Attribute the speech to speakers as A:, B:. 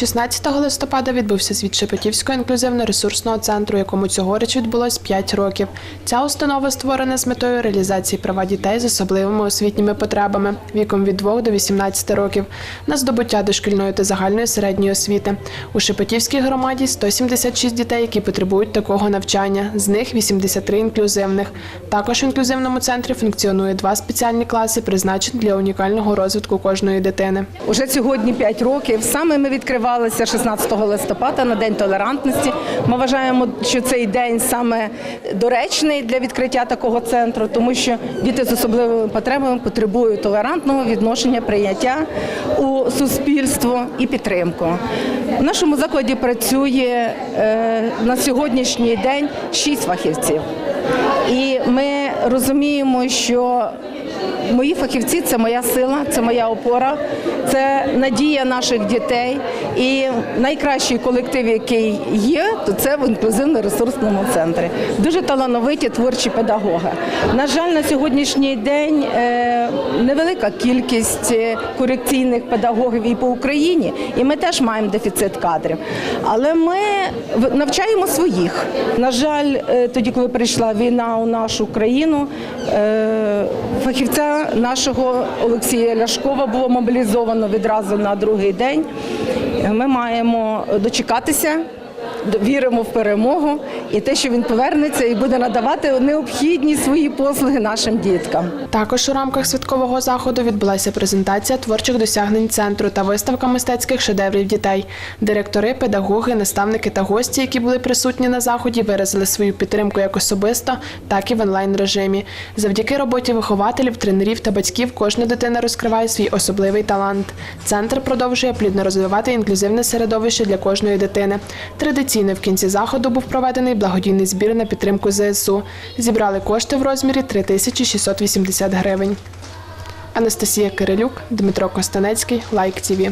A: 16 листопада відбувся звіт Шепетівського інклюзивно-ресурсного центру, якому цьогоріч відбулось 5 років. Ця установа створена з метою реалізації права дітей з особливими освітніми потребами віком від 2 до 18 років на здобуття дошкільної та загальної середньої освіти. У Шепетівській громаді 176 дітей, які потребують такого навчання. З них 83 інклюзивних. Також в інклюзивному центрі функціонує два спеціальні класи, призначені для унікального розвитку кожної дитини.
B: Уже сьогодні 5 років. Саме ми відкривалися 16 листопада на День толерантності. Ми вважаємо, що цей день саме доречний для відкриття такого центру, тому що діти з особливими потребами потребують толерантного відношення, прийняття у суспільство і підтримку. У нашому закладі працює е, на сьогоднішній день 6 фахівців. І ми розуміємо, що Мої фахівці це моя сила, це моя опора, це надія наших дітей. І найкращий колектив, який є, то це в інклюзивно-ресурсному центрі. Дуже талановиті творчі педагоги. На жаль, на сьогоднішній день е, невелика кількість е, корекційних педагогів і по Україні, і ми теж маємо дефіцит кадрів. Але ми навчаємо своїх. На жаль, е, тоді, коли прийшла війна у нашу країну, е, нашого Олексія Ляшкова було мобілізовано відразу на другий день. Ми маємо дочекатися. Віримо в перемогу і те, що він повернеться і буде надавати необхідні свої послуги нашим діткам.
A: Також у рамках святкового заходу відбулася презентація творчих досягнень центру та виставка мистецьких шедеврів дітей. Директори, педагоги, наставники та гості, які були присутні на заході, виразили свою підтримку як особисто, так і в онлайн режимі. Завдяки роботі вихователів, тренерів та батьків кожна дитина розкриває свій особливий талант. Центр продовжує плідно розвивати інклюзивне середовище для кожної дитини. Традиційно в кінці заходу був проведений благодійний збір на підтримку ЗСУ. Зібрали кошти в розмірі 3680 гривень. Анастасія Кирилюк, Дмитро Костанецький, Лайк ТІВІ.